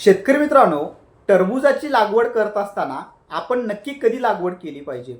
शेतकरी मित्रांनो टरबूजाची लागवड करत असताना आपण नक्की कधी लागवड केली पाहिजे?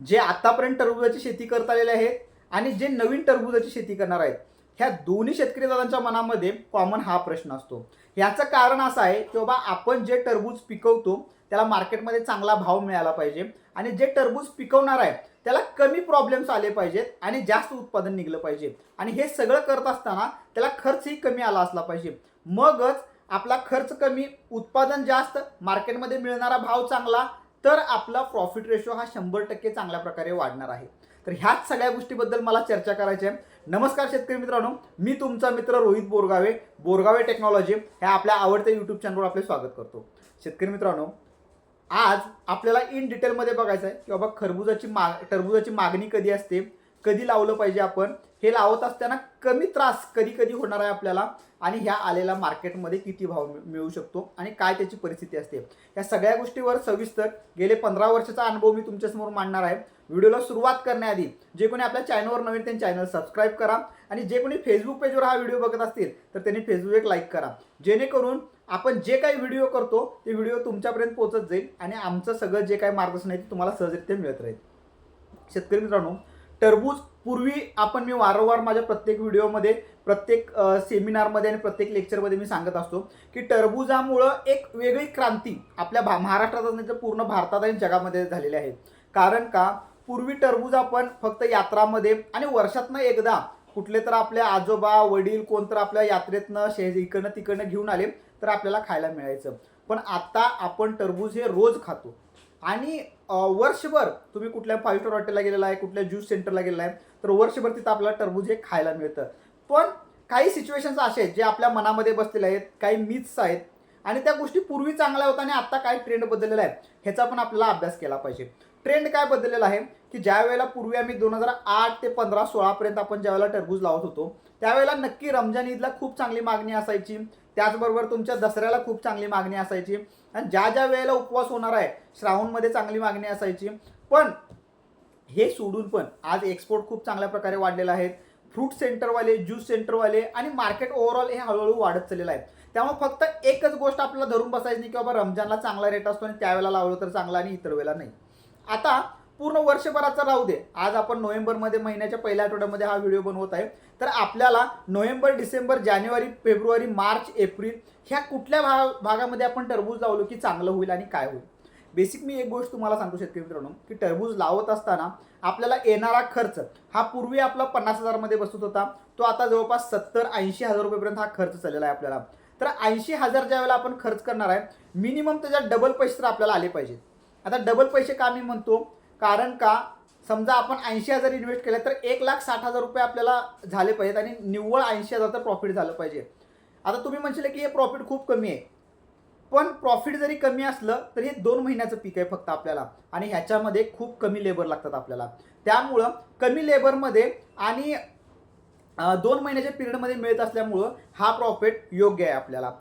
जे आतापर्यंत टरबूजाची शेती करत आलेले आहेत आणि जे नवीन टरबूजाची शेती करणार आहेत ह्या दोन्ही शेतकरी दादांच्या मनामध्ये कॉमन हा प्रश्न असतो. याचं कारण असं आहे की बाबा आपण जे टरबूज पिकवतो त्याला मार्केटमध्ये चांगला भाव मिळाला पाहिजे आणि जे टरबूज पिकवणार आहे त्याला कमी प्रॉब्लेम्स आले पाहिजेत आणि जास्त उत्पादन निघलं पाहिजे. आणि हे सगळं करत असताना त्याला खर्चही कमी आला असला पाहिजे. मगच आपला खर्च कमी उत्पादन जास्त मार्केटमध्ये मिळणारा भाव चांगला तर आपला प्रॉफिट रेशो हा शंभर टक्के चांगल्या प्रकारे वाढणार आहे. तर ह्याच सगळ्या गोष्टीबद्दल मला चर्चा करायची आहे. नमस्कार शेतकरी मित्रांनो मी तुमचा मित्र रोहित बोरगावे बोरगावे टेक्नॉलॉजी ह्या आपल्या आवडत्या यूट्यूब चॅनलवर आपले स्वागत करतो. शेतकरी मित्रांनो आज आपल्याला इन डिटेलमध्ये बघायचं आहे की बाबा खरबुजाची माग टरबुजाची मागणी कधी असते? कधी लावलं पाहिजे आपण? हे लावत असताना कमी त्रास कधी कधी होणार आहे आपल्याला आणि ह्या आलेला मार्केटमध्ये किती भाव मिळ- मिळू शकतो आणि काय त्याची परिस्थिती असते. या सगळ्या गोष्टीवर सविस्तर गेले पंधरा वर्षाचा अनुभव मी तुमच्यासमोर मांडणार आहे. व्हिडिओला सुरुवात करण्याआधी जे कोणी आपल्या चॅनलवर नवीन त्यांनी चॅनल सबस्क्राईब करा आणि जे कोणी फेसबुक पेजवर हा व्हिडिओ बघत असतील तर त्यांनी फेसबुक एक लाईक करा. जेणेकरून आपण जे काही व्हिडिओ करतो ते व्हिडिओ तुमच्यापर्यंत पोहोचत जाईल आणि आमचं सगळं जे काही मार्गदर्शन आहे ते तुम्हाला सहजरित्या मिळत राहील. शेतकरी मित्रांनो टरबूज पूर्वी आपण मी वारंवार माझ्या प्रत्येक व्हिडिओमध्ये प्रत्येक सेमिनारमध्ये आणि प्रत्येक लेक्चरमध्ये मी सांगत असतो की टरबुजामुळं एक वेगळी क्रांती आपल्या भा महाराष्ट्रातच नाही तर पूर्ण भारतात आणि जगामध्ये झालेली आहे. कारण का? पूर्वी टरबूज आपण फक्त यात्रामध्ये आणि वर्षातनं एकदा कुठले तर आपल्या आजोबा वडील कोणतर आपल्या यात्रेतनं शे इकडनं तिकडनं घेऊन आले तर आपल्याला खायला मिळायचं. पण आता आपण टरबूज हे रोज खातो. आणि वर्षभर तुम्ही कुठल्या फाईव्ह स्टार हॉटेलला गेलेला आहे कुठल्या ज्यूस सेंटरला गेलेला आहे तर वर्षभर तिथं आपल्याला टरबूज हे खायला मिळतं. पण काही सिच्युएशन्स असे आहेत जे आपल्या मनामध्ये बसलेले आहेत काही मिथ्स आहेत आणि त्या गोष्टी पूर्वी चांगल्या होत्या आणि आत्ता काय ट्रेंड बदललेला आहे ह्याचा पण आपल्याला अभ्यास केला पाहिजे. ट्रेंड काय बदललेला आहे? की ज्या वेळेला पूर्वी आम्ही दोन हजार आठ ते पंधरा सोळापर्यंत आपण ज्या वेळेला टरबूज लावत होतो त्यावेळेला नक्की रमजान ईदला खूप चांगली मागणी असायची. त्याचबरोबर तुमच्या दसऱ्याला खूप चांगली मागणी असायची. आणि ज्या ज्या वेळेला उपवास होणार आहे श्रावणमध्ये चांगली मागणी असायची. पण हे सोडून पण आज एक्सपोर्ट खूप चांगल्या प्रकारे वाढलेला आहे. फ्रूट सेंटरवाले ज्यूस सेंटरवाले आणि मार्केट ओव्हरऑल हे हळूहळू वाढत चाललेलं आहे. त्यामुळे फक्त एकच गोष्ट आपल्याला धरून बसायची नाही की बाबा रमजानला चांगला रेट असतो आणि त्यावेळेला लावलं तर चांगला आणि इतर वेळेला नाही. आता पूर्ण वर्षभराचा राहू दे. आज आपण नोव्हेंबरमध्ये महिन्याच्या पहिल्या आठवड्यामध्ये हा व्हिडिओ बनवत आहे. तर आपल्याला नोव्हेंबर डिसेंबर जानेवारी फेब्रुवारी मार्च एप्रिल ह्या कुठल्या भाग भागामध्ये आपण टरबूज लावलो की चांगलं होईल आणि काय होईल? बेसिक मी एक गोष्ट तुम्हाला सांगू शकते मित्रांनो की टरबूज लावत असताना आपल्याला येणारा खर्च हा पूर्वी आपला पन्नास हजारमध्ये बसत होता. तो आता जवळपास सत्तर ऐंशी हजार रुपयेपर्यंत हा खर्च चाललेला आहे आपल्याला. तर ऐंशी हजार ज्या वेळेला आपण खर्च करणार आहे मिनिमम त्याच्यात डबल पैसे तर आपल्याला आले पाहिजेत. आता डबल पैसे का मी म्हणतो? कारण का? समजा आपण ऐंशी हजार इन्व्हेस्ट केले तर एक लाख साठ हजार रुपये आपल्याला झाले पाहिजेत आणि निव्वळ ऐंशी हजारचं प्रॉफिट झालं पाहिजे. आता तुम्ही म्हणशील की हे प्रॉफिट खूप कमी आहे. पण प्रॉफिट जरी कमी असलं तरी हे दोन महिन्याचं पीक आहे फक्त आपल्याला. आणि ह्याच्यामध्ये खूप कमी लेबर लागतात आपल्याला. त्यामुळं कमी लेबरमध्ये आणि दोन महिन्याच्या पिरियडमध्ये मिळत असल्यामुळं हा प्रॉफिट योग्य आहे आपल्याला.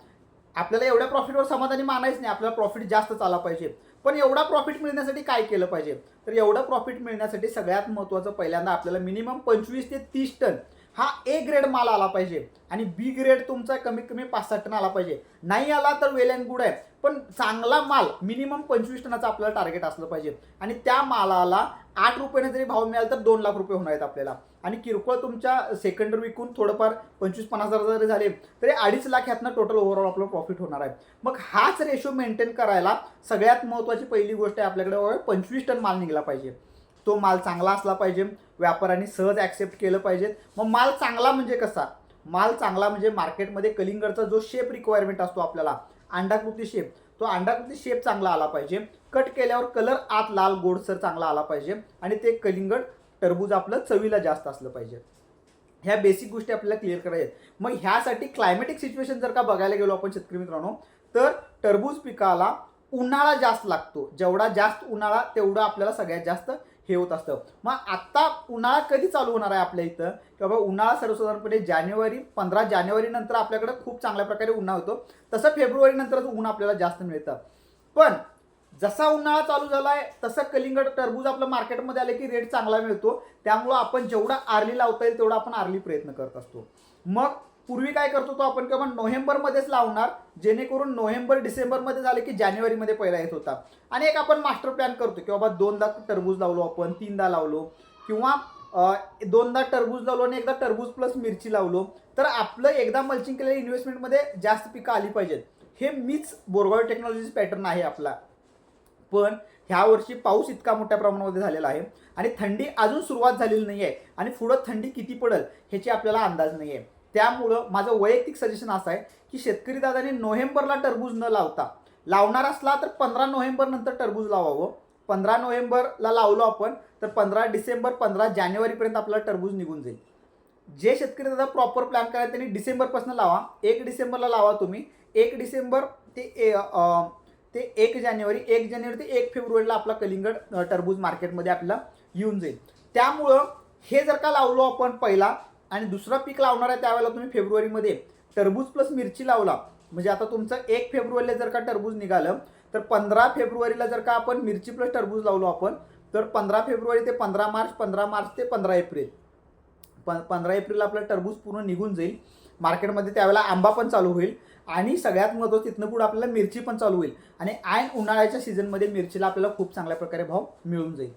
आपल्याला एवढ्या प्रॉफिटवर समाधानी मानायच नाही. आपल्याला प्रॉफिट जास्त आला पाहिजे. पण एवढा प्रॉफिट मिळण्यासाठी काय केलं पाहिजे? तर एवढं प्रॉफिट मिळण्यासाठी सगळ्यात महत्त्वाचं पहिल्यांदा आपल्याला मिनिमम पंचवीस ते तीस टन हा ए ग्रेड माल आला पाहिजे. आणि बी ग्रेड तुमचा कमीत कमी पाच सहा टन आला पाहिजे. नाही आला तर वेल अँड गुड आहे. पण चांगला माल मिनिमम पंचवीस टनाचा आपल्याला टार्गेट असलं पाहिजे. आणि त्या मालाला आठ रुपयाने जरी भाव मिळाला तर दोन लाख रुपये होणार आहेत आपल्याला. आणि किरकोळ तुमच्या सेकंडरी विकून थोडंफार पंचवीस पन्नास हजार जरी झाले तरी अडीच लाख ह्यातनं टोटल ओव्हरऑल आपलं प्रॉफिट होणार आहे. मग हाच रेशो मेंटेन करायला सगळ्यात महत्त्वाची पहिली गोष्ट आहे आपल्याकडे पंचवीस टन माल निघाला पाहिजे. तो माल चांगला असला पाहिजे व्यापाऱ्यांनी सहज ॲक्सेप्ट केलं पाहिजे. मग माल चांगला म्हणजे कसा? माल चांगला म्हणजे मार्केटमध्ये कलिंगडचा जो शेप रिक्वायरमेंट असतो आपल्याला अंडाकृती शेप तो अंडाकृती शेप चांगला आला पाहिजे. कट केल्यावर कलर आत लाल गोडसर चांगला आला पाहिजे. आणि ते कलिंगड टरबूज आपलं चवीला जास्त असलं पाहिजे. ह्या बेसिक गोष्टी आपल्याला क्लिअर करायच्या आहेत. मग ह्यासाठी क्लायमॅटिक सिच्युएशन जर का बघायला गेलो आपण शेतकरी मित्रांनो तर टरबूज पिकाला उन्हाळा जास्त लागतो. जेवढा जास्त उन्हाळा तेवढं आपल्याला सगळ्यात जास्त हे होत असतं. मग आत्ता उन्हाळा कधी चालू होणार आहे आपल्या इथं? की बाबा उन्हाळा सर्वसाधारणपणे जानेवारी पंधरा जानेवारीनंतर आपल्याकडे खूप चांगल्या प्रकारे उन्हाळा होतो. तसं फेब्रुवारीनंतरच ऊन आपल्याला जास्त मिळतं. पण जसा उन्हाळा चालू झालाय तसं कलिंगड टरबूज आपलं मार्केटमध्ये आले की रेट चांगला मिळतो. त्यामुळं आपण जेवढा आर्ली लावता येईल तेवढा आपण आर्ली प्रयत्न करत असतो. मग पूर्वी काय करतो तो आपण किंवा नोव्हेंबरमध्येच लावणार जेणेकरून नोव्हेंबर डिसेंबरमध्ये झाले की जानेवारीमध्ये पहिला येत होता. आणि एक आपण मास्टर प्लॅन करतो की बाबा दोनदा टरबूज लावलो आपण तीनदा लावलो. किंवा दोनदा टरबूज लावलो आणि एकदा टरबूज प्लस मिरची लावलो. तर आपलं एकदा मल्चिंग केलेल्या इन्व्हेस्टमेंटमध्ये जास्त पिकं आली पाहिजेत. हे मीच बोरगाव टेक्नॉलॉजीचं पॅटर्न आहे आपला. पण ह्या वर्षी पाऊस इतका मोठ्या प्रमाणामध्ये झालेला आहे आणि थंडी अजून सुरुवात झालेली नाही आहे आणि पुढं थंडी किती पडेल ह्याची आपल्याला अंदाज नाही आहे त्यामुळं माझं वैयक्तिक सजेशन असं आहे की शेतकरी दादाने नोव्हेंबरला टरबूज न लावता लावणार असला तर पंधरा नोव्हेंबर नंतर टरबूज लावावं. पंधरा नोव्हेंबरला लावलो आपण तर पंधरा डिसेंबर पंधरा जानेवारीपर्यंत आपला टरबूज निघून जाईल. जे शेतकरी दादा प्रॉपर प्लॅन करायला त्यांनी डिसेंबरपासून लावा. एक डिसेंबरला लावा तुम्ही. एक डिसेंबर ते ए- ते एक जानेवारी एक जानेवारी ते एक फेब्रुवारीला आपला कलिंगड टरबूज मार्केटमध्ये आपल्याला येऊन जाईल. त्यामुळं हे जर का लावलो आपण पहिला आणि दुसरा पीक लावणार आहे त्यावेळेला तुम्ही फेब्रुवारीमध्ये टरबूज प्लस मिरची लावला म्हणजे आता तुमचं एक फेब्रुवारीला जर का टरबूज निघालं तर पंधरा फेब्रुवारीला जर का आपण मिरची प्लस टरबूज लावलो आपण तर पंधरा फेब्रुवारी ते पंधरा मार्च पंधरा मार्च ते पंधरा एप्रिल प पंधरा एप्रिलला आपलं टरबूज पूर्ण निघून जाईल. मार्केटमध्ये त्यावेळेला आंबा पण चालू होईल. आणि सगळ्यात महत्त्वाचं तिथनं पुढे आपल्याला मिरची पण चालू होईल. आणि ऐन उन्हाळ्याच्या सीझनमध्ये मिरचीला आपल्याला खूप चांगल्या प्रकारे भाव मिळून जाईल.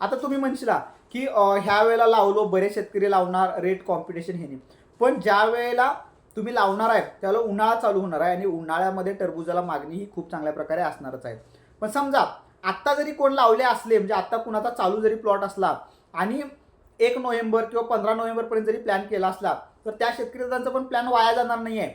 आता तुम्ही म्हणशीला की ह्या वेळेला लावलो बरेच शेतकरी लावणार रेट कॉम्पिटिशन हे नाही. पण ज्या वेळेला तुम्ही लावणार आहे त्यावेळेला उन्हाळा चालू होणार आहे आणि उन्हाळ्यामध्ये टरबूजाला मागणी ही खूप चांगल्या प्रकारे असणारच आहे. पण समजा आत्ता जरी कोण लावले असले म्हणजे आत्ता कुणाचा चालू जरी प्लॉट असला आणि एक नोव्हेंबर किंवा पंधरा नोव्हेंबरपर्यंत जरी प्लॅन केला असला तर त्या शेतकऱ्यांचा पण प्लॅन वाया जाणार नाही आहे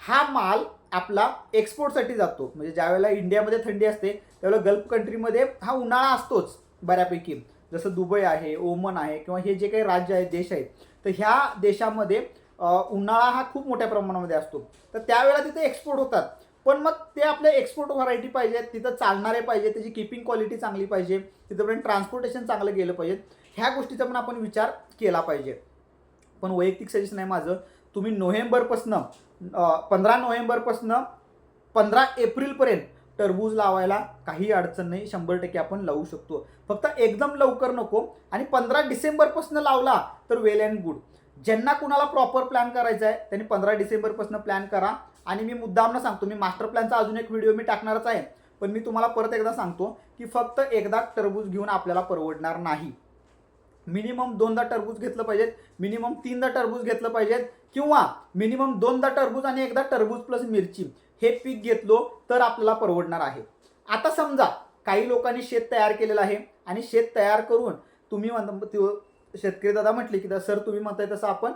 हा माल आपला एक्सपोर्टसाठी जातो. म्हणजे ज्यावेळेला इंडियामध्ये थंडी असते त्यावेळेला गल्फ कंट्रीमध्ये हा उन्हाळा असतोच बऱ्यापैकी. जसं दुबई आहे ओमन आहे किंवा हे जे काही राज्य आहेत देश आहेत तर ह्या देशामध्ये उन्हाळा हा खूप मोठ्या प्रमाणामध्ये असतो. तर त्यावेळेला तिथे एक्सपोर्ट होतात. पण मग ते आपले एक्सपोर्ट व्हरायटी पाहिजे तिथं चालणारे पाहिजे त्याची किपिंग क्वालिटी चांगली पाहिजे तिथंपर्यंत ट्रान्सपोर्टेशन चांगलं गेलं पाहिजे ह्या गोष्टीचा पण आपण विचार केला पाहिजे. पण वैयक्तिक सजेशन आहे माझं तुम्ही नोव्हेंबरपासनं पंधरा नोव्हेंबरपासनं पंधरा एप्रिलपर्यंत टरबूज लावायला काही अडचण नाही शंभर टक्के आपण लावू शकतो. फक्त एकदम लवकर नको आणि पंधरा डिसेंबरपासून लावला तर वेल अँड गुड. ज्यांना कुणाला प्रॉपर प्लॅन करायचा आहे त्यांनी पंधरा डिसेंबरपासून प्लॅन करा. आणि मी मुद्दामनं सांगतो मी मास्टर प्लॅनचा अजून एक व्हिडिओ मी टाकणारच आहे पण मी तुम्हाला परत एकदा सांगतो की फक्त एकदा टरबूज घेऊन आपल्याला परवडणार नाही. मिनिमम दोनदा टरबूज घेतलं पाहिजेत मिनिमम तीनदा टरबूज घेतलं पाहिजेत किंवा मिनिमम दोनदा टरबूज आणि एकदा टरबूज प्लस मिरची हे पीक घेतलो तर आपल्याला परवडणार आहे. आता समजा काही लोकांनी शेत तयार केलेलं आहे आणि शेत तयार करून तुम्ही म्हणता शेतकरी दादा म्हटले की सर तुम्ही म्हणताय तसं आपण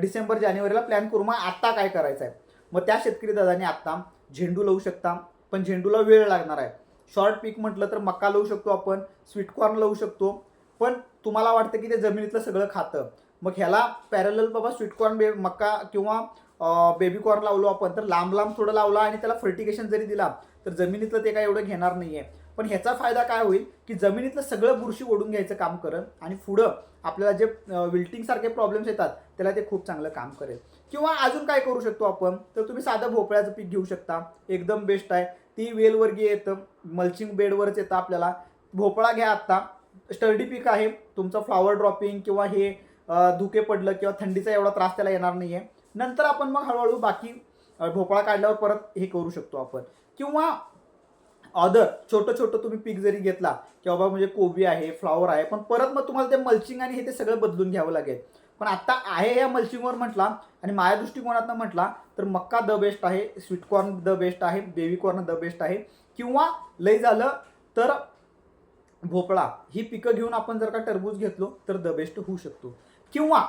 डिसेंबर जानेवारीला प्लॅन करू मग आत्ता काय करायचं आहे? मग त्या शेतकरी दादाने आत्ता झेंडू लावू शकता पण झेंडूला वेळ लागणार आहे. शॉर्ट पीक म्हटलं तर मक्का लावू शकतो आपण स्वीटकॉर्न लावू शकतो पण तुम्हाला वाटतं की ते जमिनीतलं सगळं खातं. मग ह्याला पॅरल बाबा स्वीटकॉर्न बे मक्का किंवा बेबी कॉर्न लावलो आपण तर लांब लांब थोडं लावला आणि त्याला फर्टिकेशन जरी दिला तर जमिनीतलं ते काय एवढं घेणार नाही आहे पण ह्याचा फायदा काय होईल की जमिनीतलं सगळं बुरशी ओढून घ्यायचं काम करेल आणि पुढं आपल्याला जे विल्टिंगसारखे प्रॉब्लेम्स येतात त्याला ते खूप चांगलं काम करेल. किंवा अजून काय करू शकतो आपण? तर तुम्ही साधं भोपळ्याचं पीक घेऊ शकता. एकदम बेस्ट आहे. ती वेलवर्गीय येतं. मल्चिंग बेडवरच येतं आपल्याला. भोपळा घ्या आत्ता. स्टर्डी पीक आहे. तुमचं फ्लॉवर ड्रॉपिंग किंवा हे धुके पडलं किंवा थंडीचा एवढा त्रास त्याला येणार नाही आहे नंतर आपण मग हळूहळू बाकी भोपळा काढल्यावर परत हे करू शकतो आपण. किंवा अदर छोटं छोटं तुम्ही पीक जरी घेतला की बाबा म्हणजे कोबी आहे फ्लॉवर आहे पण परत मग तुम्हाला ते मल्चिंग आणि हे ते सगळं बदलून घ्यावं लागेल. पण आत्ता आहे या मल्चिंगवर म्हटला आणि माझ्या दृष्टिकोनातनं म्हटला तर मक्का द बेस्ट आहे स्वीटकॉर्न द बेस्ट आहे बेबी कॉर्न द बेस्ट आहे. किंवा लय झालं तर भोपळा ही पिकं घेऊन आपण जर का टरबूज घेतलो तर द बेस्ट होऊ शकतो. किंवा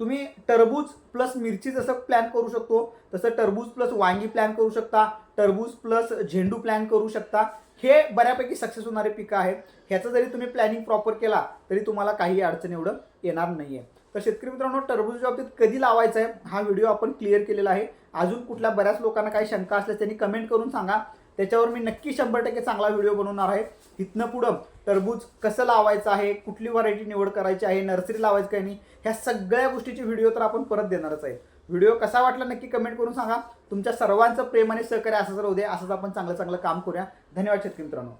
तुम्ही टरबूज प्लस मिरची जसं प्लॅन करू शकतो तसं टरबूज प्लस वांगी प्लॅन करू शकता टरबूज प्लस झेंडू प्लॅन करू शकता. हे बऱ्यापैकी सक्सेस होणारे पिकं आहेत. ह्याचं जरी तुम्ही प्लॅनिंग प्रॉपर केला तरी तुम्हाला काही अडचण एवढं येणार नाही आहे तर शेतकरी मित्रांनो टरबूजच्या बाबतीत कधी लावायचं आहे हा व्हिडिओ आपण क्लिअर केलेला आहे. अजून कुठल्या बऱ्याच लोकांना काही शंका असल्यास त्यांनी कमेंट करून सांगा. त्याच्यावर मी नक्की शंभर टक्के चांगला व्हिडिओ बनवणार आहे. इथनं पुढं टरबूज कसं लावायचं आहे कुठली व्हरायटी निवड करायची आहे नर्सरी लावायचं काही नाही ह्या सगळ्या गोष्टीची व्हिडिओ तर आपण परत देणारच आहे. व्हिडिओ कसा वाटला नक्की कमेंट करून सांगा. तुमच्या सर्वांचं प्रेम आणि सहकार्य जर राहू दे असंच आपण चांगलं चांगलं काम करूया. धन्यवाद शेतकरी मित्रांनो.